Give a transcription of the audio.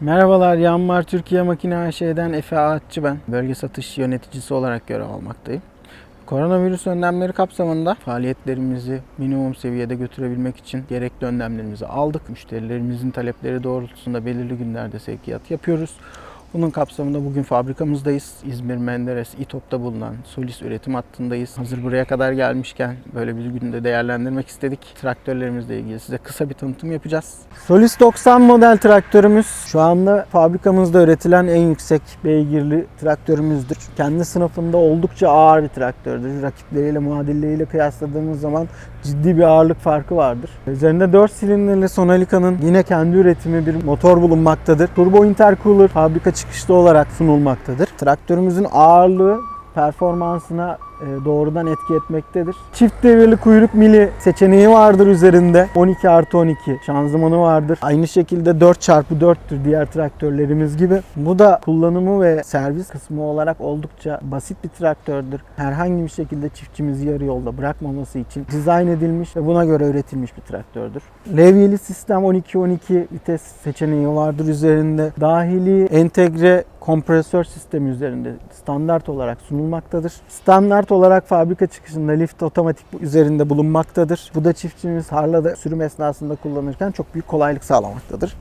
Merhabalar, Yanmar Türkiye Makine AŞ'den Efe Ağaççı ben. Bölge satış yöneticisi olarak görev almaktayım. Koronavirüs önlemleri kapsamında faaliyetlerimizi minimum seviyede götürebilmek için gerekli önlemlerimizi aldık. Müşterilerimizin talepleri doğrultusunda belirli günlerde sevkiyat yapıyoruz. Bunun kapsamında bugün fabrikamızdayız. İzmir Menderes İTOP'ta bulunan Solis üretim hattındayız. Hazır buraya kadar gelmişken böyle bir günde değerlendirmek istedik. Traktörlerimizle ilgili size kısa bir tanıtım yapacağız. Solis 90 model traktörümüz şu anda fabrikamızda üretilen en yüksek beygirli traktörümüzdür. Kendi sınıfında oldukça ağır bir traktördür. Rakipleriyle, muadilleriyle kıyasladığımız zaman ciddi bir ağırlık farkı vardır. Üzerinde 4 silindirli Sonalica'nın yine kendi üretimi bir motor bulunmaktadır. Turbo intercooler fabrika çıkışlı olarak sunulmaktadır. Traktörümüzün ağırlığı performansına e, doğrudan etki etmektedir. Çift devirli kuyruk mili seçeneği vardır üzerinde. 12 artı 12 şanzımanı vardır. Aynı şekilde 4x4'tür diğer traktörlerimiz gibi. Bu da kullanımı ve servis kısmı olarak oldukça basit bir traktördür. Herhangi bir şekilde çiftçimizi yarı yolda bırakmaması için dizayn edilmiş ve buna göre üretilmiş bir traktördür. Levyeli sistem 12-12 vites seçeneği vardır üzerinde. Dahili entegre kompresör sistemi üzerinde standart olarak sunulmaktadır. Standart olarak fabrika çıkışında lift otomatik üzerinde bulunmaktadır. Bu da çiftçimiz harlada sürüm esnasında kullanırken çok büyük kolaylık sağlamaktadır.